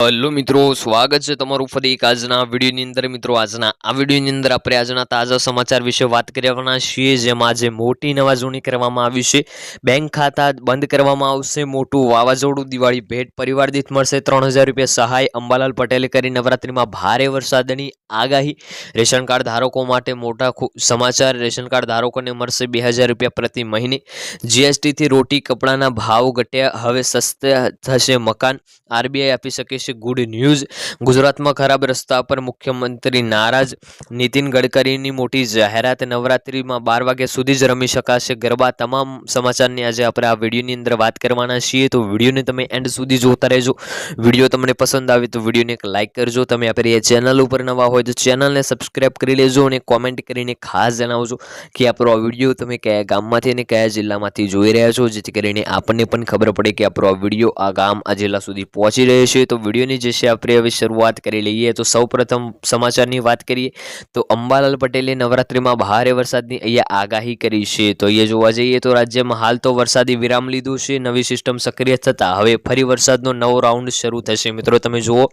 Hello મિત્રો, સ્વાગત છે તમારું ફરી એક આજના વિડીયોની અંદર. મિત્રો, આજના આ વિડીયોની અંદર આપણે આજના તાજા સમાચાર વિશે વાત કરવાના છીએ, જેમાં આજે મોટી નવાજોણી કરવામાં આવી છે. બેંક ખાતા બંધ કરવામાં આવશે, મોટું વાવાઝોડું, દિવાળી ભેટ પરિવાર દીઠ મળશે, ત્રણ રૂપિયા સહાય, અંબાલાલ પટેલે કરી નવરાત્રિમાં ભારે વરસાદની આગાહી. રેશન કાર્ડ ધારકો માટે મોટા સમાચાર, રેશન કાર્ડ ધારકોને મળશે બે રૂપિયા પ્રતિ મહિને. જીએસટીથી રોટી, કપડાના ભાવ ઘટ્યા, હવે સસ્તા થશે મકાન. આરબીઆઈ આપી શકે છે ગુડ ન્યૂઝ ગુજરાતમાં ખરાબ રસ્તા પર મુખ્યમંત્રી નારાજ. નીતિન ગડકરીની મોટી જાહેરાત નવરાત્રિમાં બાર વાગ્યા સુધી જ રમી શકાશે. ગરબા તમામ સમાચારની આજે આપણે આ વિડીયોની અંદર વાત કરવાના છીએ. તો વિડીયોને તમે એન્ડ સુધી જોતા રહેજો. વીડિયો તમને પસંદ આવે તો વિડીયોને એક લાઇક કરજો. તમે આપણી એ ચેનલ ઉપર નવા હોય તો ચેનલને સબસ્ક્રાઇબ કરી લેજો અને કોમેન્ટ કરીને ખાસ જણાવજો કે આપણો આ વીડિયો તમે કયા ગામમાંથી અને કયા જિલ્લામાંથી જોઈ રહ્યા છો. જેથી કરીને આપણને પણ ખબર પડે કે આપણો આ વીડિયો આ ગામ, આ જિલ્લા સુધી પહોંચી રહ્યો છે. તો વિડીયોની જે છે, આપણે હવે શરૂઆત કરી લઈએ. તો સૌપ્રથમ સમાચારની વાત કરીએ, તો અંબાલાલ પટેલે નવરાત્રિમાં ભારે વરસાદની અહીંયા આગાહી કરી છે. તો અહીંયા જોવા જઈએ, તો રાજ્યમાં હાલ તો વરસાદી વિરામ લીધું છે. નવી સિસ્ટમ સક્રિય થતાં હવે ફરી વરસાદનો નવો રાઉન્ડ શરૂ થશે. મિત્રો, તમે જુઓ,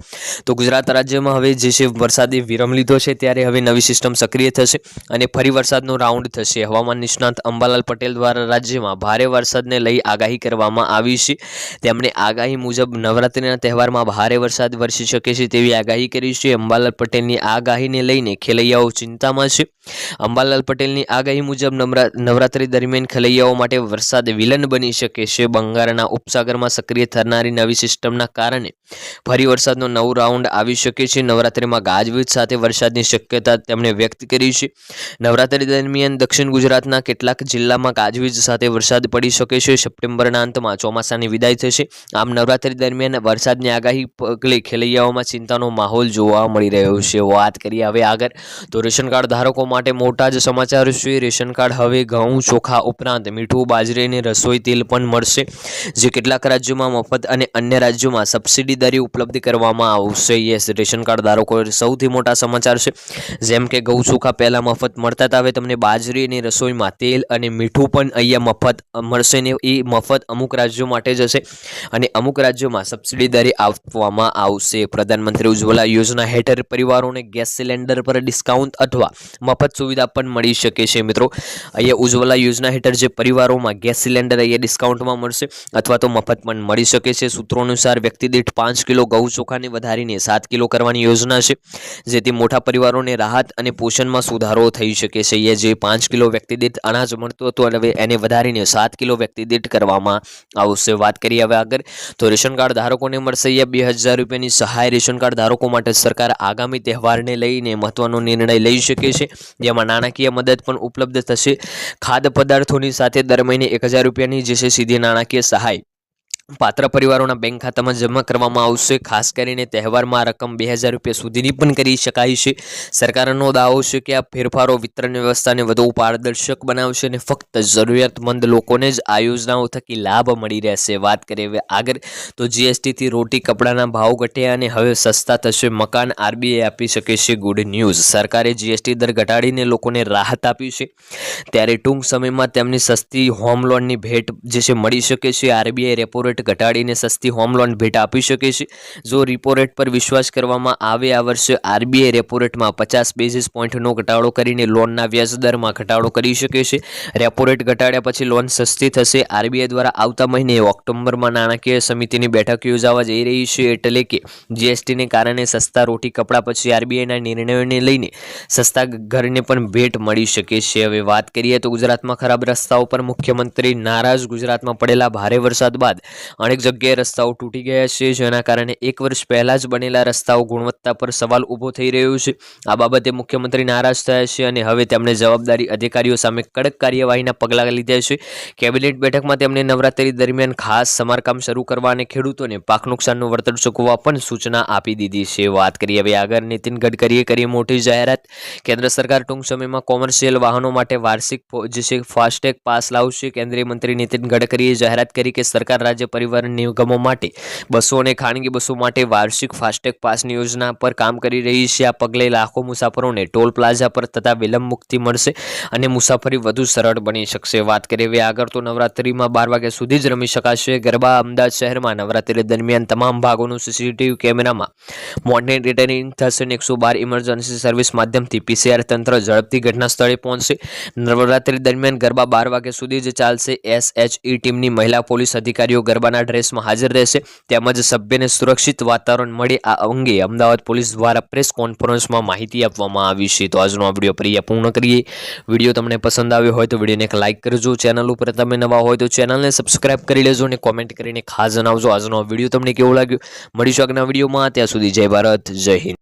તો ગુજરાત રાજ્યમાં હવે જે છે, વરસાદી વિરામ લીધો છે, ત્યારે હવે નવી સિસ્ટમ સક્રિય થશે અને ફરી વરસાદનો રાઉન્ડ થશે. હવામાન નિષ્ણાંત અંબાલાલ પટેલ દ્વારા રાજ્યમાં ભારે વરસાદને લઈ આગાહી કરવામાં આવી છે. તેમણે આગાહી મુજબ નવરાત્રિના તહેવારમાં ભારે વરસાદ વરસી શકે છે તેવી આગાહી કરી છે. અંબાલાલ પટેલની આગાહીને લઈને ખેલૈયાઓ ચિંતામાં છે. અંબાલાલ પટેલની આગાહી મુજબ નવરા નવરાત્રી દરમિયાન ખેલૈયાઓ માટે વરસાદ વિલન બની શકે છે. બંગાળના ઉપસાગરમાં સક્રિય થનારી નવી સિસ્ટમના કારણે ફરી વરસાદનો નવો રાઉન્ડ આવી શકે છે. નવરાત્રીમાં ગાજવીજ સાથે વરસાદની શક્યતા તેમણે વ્યક્ત કરી છે. નવરાત્રી દરમિયાન દક્ષિણ ગુજરાતના કેટલાક જિલ્લામાં ગાજવીજ સાથે વરસાદ પડી શકે છે. સપ્ટેમ્બરના અંતમાં ચોમાસાની વિદાય થશે. આમ નવરાત્રી દરમિયાન વરસાદની આગાહી પગલે ખેલૈયાઓમાં ચિંતાનો માહોલ જોવા મળી રહ્યો છે. વાત કરીએ હવે આગળ, તો રેશન કાર્ડ ધારકો માટે મોટા જ સમાચાર છે. રેશન કાર્ડ હવે ઘઉં, ચોખા ઉપરાંત મીઠું, બાજરી અને રસોઈ તેલ પણ મળશે, જે કેટલાક રાજ્યોમાં મફત અને અન્ય રાજ્યોમાં સબસિડી દરે ઉપલબ્ધ કરવામાં આવશે. યસ, રેશન કાર્ડ ધારકો સૌથી મોટા સમાચાર છે. જેમ કે ઘઉં, ચોખા પહેલાં મફત મળતા હતા. હવે તમને બાજરી અને રસોઈમાં તેલ અને મીઠું પણ અહીંયા મફત મળશે ને એ મફત અમુક રાજ્યો માટે જ હશે અને અમુક રાજ્યોમાં સબસિડી દરે આપવામાં આવશે. પ્રધાનમંત્રી ઉજ્જવલા યોજના હેઠળ પરિવારોને ગેસ સિલિન્ડર પર ડિસ્કાઉન્ટ અથવા મફત સુવિધા પણ મળી શકે છે મિત્રો. અહીંયા ઉજ્જવલા યોજના હેઠળ જે પરિવારોમાં ગેસ સિલિન્ડર અહીંયા ડિસ્કાઉન્ટમાં મળશે અથવા તો મફત પણ મળી શકે છે. સૂત્રો અનુસાર વ્યક્તિ દીઠ પાંચ કિલો ઘઉં ચોખાને વધારીને સાત કિલો કરવાની યોજના છે, જેથી મોટા પરિવારોને રાહત અને પોષણમાં સુધારો થઈ શકે છે. એ જે પાંચ કિલો વ્યક્તિ દીઠ અનાજ મળતું હતું હવે એને વધારીને સાત કિલો વ્યક્તિ દીઠ કરવામાં આવશે. વાત કરીએ હવે આગળ. તો રેશન કાર્ડ ધારકોને મળશે અહીંયા બે હજાર રૂપિયાની સહાય રેશન કાર્ડ ધારકો માટે સરકાર આગામી તહેવારને લઈને મહત્વનો નિર્ણય લઈ શકે છે. જેમાં નાણાકીય મદદ પણ ઉપલબ્ધ થશે. ખાદ્ય પદાર્થોની સાથે દર મહિને એક હજાર રૂપિયાની જે છે સીધી નાણાકીય સહાય પાત્ર પરિવારોના બેંક ખાતામાં જમા કરવામાં આવશે. ખાસ કરીને તહેવારમાં રકમ બે હજાર રૂપિયા સુધીની પણ કરી શકાય છે. સરકારનો દાવો છે કે આ ફેરફારો વિતરણ વ્યવસ્થાને વધુ પારદર્શક બનાવશે અને ફક્ત જરૂરિયાતમંદ લોકોને જ આ યોજનાઓ થકી લાભ મળી રહેશે. વાત કરીએ આગળ, તો જીએસટીથી રોટી કપડાના ભાવ ઘટ્યા અને હવે સસ્તા થશે મકાન. આરબીઆઈ આપી શકે છે ગુડ ન્યૂઝ. સરકારે જીએસટી દર ઘટાડીને લોકોને રાહત આપી છે. ત્યારે ટૂંક સમયમાં તેમની સસ્તી હોમ લોનની ભેટ જે છે મળી શકે છે. આરબીઆઈ રેપો રેટ ઘટાડીને સસ્તી હોમ લોન ભેટ આપી શકે છે. જો રીપો રેટ પર વિશ્વાસ કરવામાં આવે આ વર્ષે આરબીઆઈ રેપો રેટમાં પચાસ બેઝિસ પોઈન્ટનો ઘટાડો કરીને લોનના વ્યાજ દરમાં ઘટાડો કરી શકે છે. રેપો રેટ ઘટાડ્યા પછી લોન સસ્તી થશે. આરબીઆઈ દ્વારા આવતા મહિને ઓક્ટોબરમાં નાણાકીય સમિતિની બેઠક યોજાવા જઈ રહી છે એટલે કે જીએસટીને કારણે સસ્તા રોટી કપડાં પછી આરબીઆઈના નિર્ણયોને લઈને સસ્તા ઘરને પણ ભેટ મળી શકે છે. હવે વાત કરીએ તો ગુજરાતમાં ખરાબ રસ્તાઓ પર મુખ્યમંત્રી નારાજ. ગુજરાતમાં પડેલા ભારે વરસાદ બાદ અનેક જગ્યાએ રસ્તાઓ તૂટી ગયા છે, જેના કારણે એક વર્ષ પહેલાં જ બનેલા રસ્તાઓ ગુણવત્તા પર સવાલ ઊભો થઈ રહ્યો છે. આ બાબતે મુખ્યમંત્રી નારાજ થયા છે અને હવે તેમણે જવાબદારી અધિકારીઓ સામે કડક કાર્યવાહીના પગલાં લીધા છે. કેબિનેટ બેઠકમાં તેમણે નવરાત્રી દરમિયાન ખાસ સમારકામ શરૂ કરવા અને ખેડૂતોને પાક નુકસાનનું વળતર ચૂકવવા પણ સૂચના આપી દીધી છે. વાત કરીએ હવે આગળ, નીતિન ગડકરીએ કરી મોટી જાહેરાત. કેન્દ્ર સરકાર ટૂંક સમયમાં કોમર્શિયલ વાહનો માટે વાર્ષિક જે છે, ફાસ્ટેગ પાસ લાવશે. કેન્દ્રીય મંત્રી નીતિન ગડકરીએ જાહેરાત કરી કે સરકાર રાજ્ય પરિવાર નિગમો માટે, બસો અને ખાનગી બસો માટે વાર્ષિક ફાસ્ટેગ પાસની યોજના પર કામ કરી રહી છે. આ પગલે લાખો મુસાફરોને ટોલ પ્લાઝા પર થતા વિલંબ મુક્તિ મળશે અને મુસાફરી વધુ સરળ બની શકશે. વાત કરીએ હવે આગળ તો નવરાત્રિમાં બાર વાગ્યા સુધી જ રમી શકાશે. ગરબા અમદાવાદ શહેરમાં નવરાત્રિ દરમિયાન તમામ ભાગોનું સીસીટીવી કેમેરામાં મોનિટરિંગ થશે અને એકસો બાર ઇમરજન્સી સર્વિસ માધ્યમથી પીસીઆર તંત્ર ઝડપથી ઘટના સ્થળે પહોંચશે. નવરાત્રિ દરમિયાન ગરબા બાર વાગ્યા સુધી જ ચાલશે. એસએચઈ ટીમની મહિલા પોલીસ અધિકારીઓ ગરબાના ડ્રેસમાં હાજર રહેશે. તેમજ સભ્યને સુરક્ષિત વાતાવરણ મળે આ અંગે અમદાવાદ પોલીસ દ્વારા પ્રેસ કોન્ફરન્સમાં માહિતી આપવામાં આવી છે. તો આજનો આ વીડિયો પ્રિય પૂર્ણ કરીએ. વીડિયો તમને પસંદ આવ્યો હોય તો વિડીયોને એક લાઇક કરજો. ચેનલ ઉપર તમે નવા હોય તો ચેનલને સબસ્ક્રાઇબ કરી લેજો અને કોમેન્ટ કરીને ખાસ જણાવજો. આજનો વીડિયો તમને કેવો લાગ્યો? મળીશું આગળના વિડીયોમાં ત્યાં સુધી જય ભારત, જય હિન્દ.